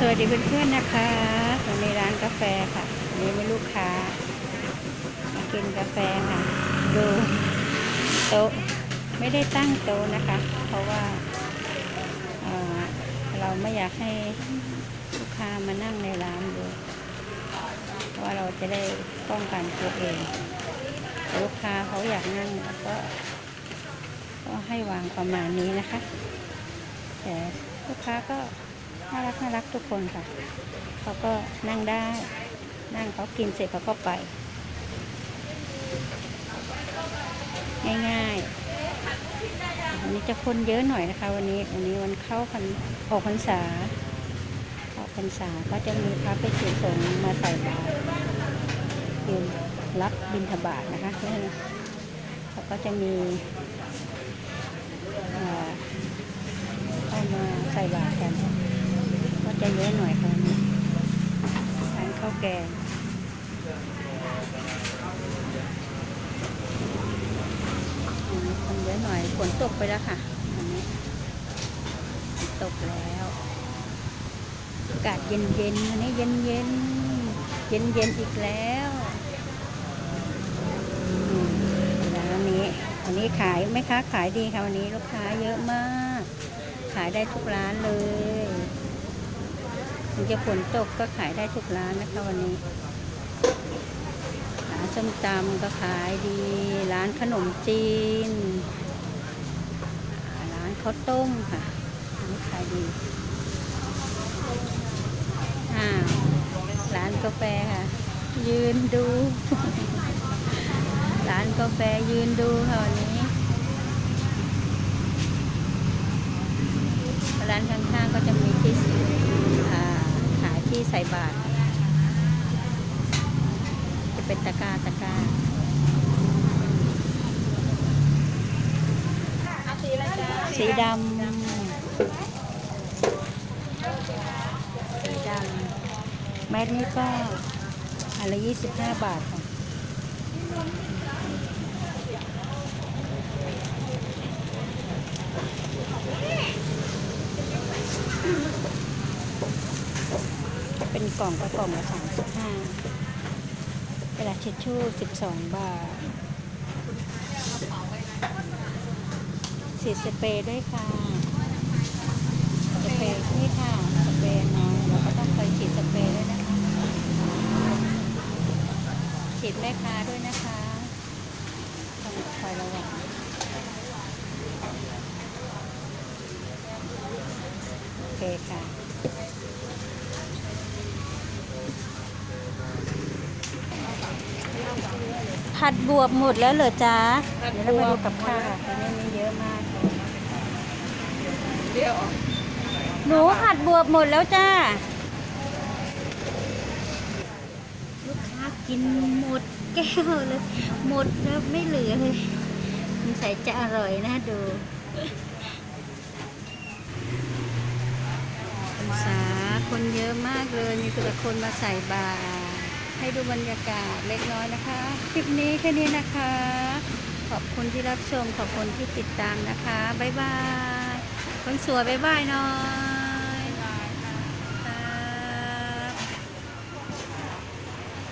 สวัสดีเพื่อนๆนะคะวันนี้ร้านกาแฟค่ะนนี้มีลูกค้ามากินกาแฟค่ะ ดูโต๊ะไม่ได้ตั้งโต๊ะนะคะ เพราะว่าเเราไม่อยากให้ลูกค้ามานั่งในร้านดูเพราะว่าเราจะได้ป้องกันตัวเอง ลูกค้าเขาอยากนั่งก็ก็ให้วางประมาณนี้นะคะ แต่ลูกค้าก็ น่ารักน่ารักทุกคนค่ะ เขาก็นั่งได้ นั่งเขากินเสร็จเขาก็ไป ง่ายๆ วันนี้จะคนเยอะหน่อยนะคะ วันนี้วันนี้วันเข้าพันออกพรรษาออกพรรษาก็จะมีพระภิกษุสงมาใส่บาตรยืนรับบิณฑบาตนะคะแล้วเขาก็จะมีเอ่อเอามาใส่บาตรกัน จะเยอะหน่อยค่ะวันนี้ร้านข้าวแกงอืมคนเยอะหน่อยฝนตกไปแล้วค่ะวันนี้ตกแล้วอากาศเย็นเย็นๆวันนี้เย็นเย็นเย็นเย็นอีกแล้วร้านนี้วันนี้ขายไหมค้าขายดีค่ะวันนี้ลูกค้าเยอะมาก ขายได้ทุกร้านเลย ถึงจะฝนตกก็ขายได้ทุกร้านนะคะวันนี้ ร้านส้มตำก็ขายดี ร้านขนมจีน ร้านข้าวต้มค่ะอันนี้ขายดีอ่าร้านกาแฟค่ะ ยืนดู ร้านกาแฟยืนดูค่ะวันนี้ ร้านข้างๆก็จะมีที่อ่าขายที่ใส่บาตรจะเป็นตะกร้าตะกร้าสีดำสีดำแมสนี้ก็อันละยี่สิบห้าบาทค่ะ เป็นกล่องก็กล่องละสามสิบห้ากระดาษเช็ดชู่สิบสองบาทสีสเปรย์ด้วยค่ะ สเปรย์นี่ค่ะ สเปรย์น้อยเราก็ต้องคอยฉีดสเปรย์ด้วยนะคะฉีดแม่ค้าด้วยนะคะต้องคอยระวังโอเคค่ะ ผัดบวบหมดแล้วเหรอจ๊ะเดี๋ยวเรามาดูกับข้าวค่ะตอนนี้มีเยอะมากเลยเดี๋ยวหนูผัดบวบหมดแล้วจ้าลูกค้ากินหมดแก้วเลย หมดแล้วไม่เหลือเลยสงสัยจะอร่อยนะดูองศาคนเยอะมากเลย มีแต่คนมาใส่บาตร ให้ดูบรรยากาศเล็กน้อยนะคะ คลิปนี้แค่นี้นะคะ ขอบคุณที่รับชม ขอบคุณที่ติดตามนะคะ บ๊ายบายคนสวยบ๊ายบายเนาะ